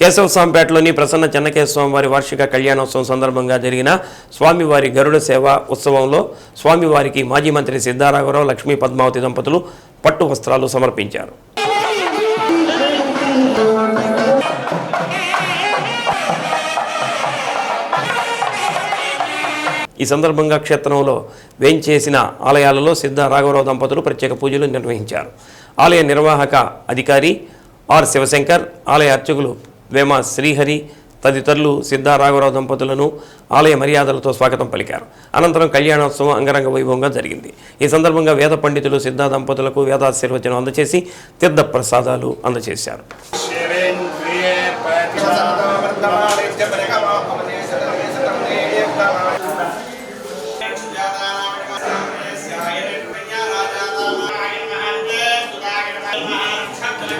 కేశవస్వామిపేటలోని ప్రసన్న చెన్నకేశ్వరం వారి వార్షిక కళ్యాణోత్సవం సందర్భంగా జరిగిన స్వామివారి గరుడ సేవ ఉత్సవంలో స్వామివారికి మాజీ మంత్రి సిద్ధారాఘవరావు లక్ష్మీ పద్మావతి దంపతులు పట్టు వస్త్రాలు సమర్పించారు. ఈ సందర్భంగా క్షేత్రంలో వేంచేసిన ఆలయాలలో సిద్ధ రాఘవరావు దంపతులు ప్రత్యేక పూజలు నిర్వహించారు. ఆలయ నిర్వాహక అధికారి ఆర్ శివశంకర్ ఆలయ అర్చకులు వేమ శ్రీహరి తదితరులు సిద్ధారాఘవరావు దంపతులను ఆలయ మర్యాదలతో స్వాగతం పలికారు. అనంతరం కళ్యాణోత్సవం అంగరంగ వైభవంగా జరిగింది. ఈ సందర్భంగా వేద పండితులు సిద్ధ దంపతులకు వేదాశీర్వచనం అందచేసి తీర్థ ప్రసాదాలు అందజేశారు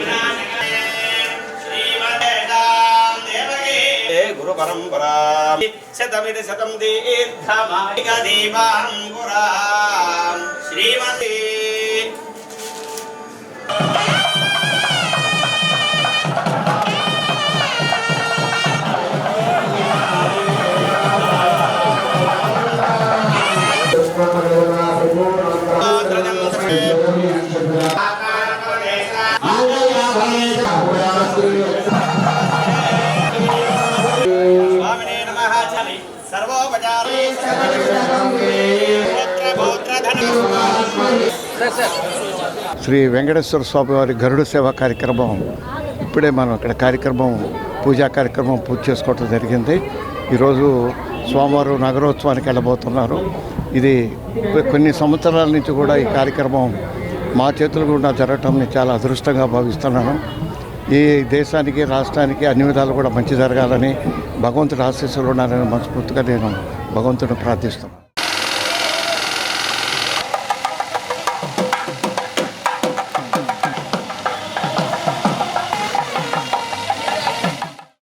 Yeah. పరంపరా శతమిది శతం దీర్ఘమాయిక దీపాంకురా శ్రీమతి శ్రీ వెంకటేశ్వర స్వామి వారి గరుడ సేవ కార్యక్రమం. ఇప్పుడే మనం ఇక్కడ కార్యక్రమం పూజా కార్యక్రమం పూజ చేసుకోవటం జరిగింది. ఈరోజు స్వామివారు నగరోత్సవానికి వెళ్ళబోతున్నారు. ఇది కొన్ని సంవత్సరాల నుంచి కూడా ఈ కార్యక్రమం మా చేతులు కూడా జరగటం నేను చాలా అదృష్టంగా భావిస్తున్నాను. ఈ దేశానికి రాష్ట్రానికి అన్ని విధాలు కూడా మంచి జరగాలని భగవంతుడు ఆశీస్సులు ఉండాలని మనస్ఫూర్తిగా నేను భగవంతుడిని ప్రార్థిస్తున్నాను.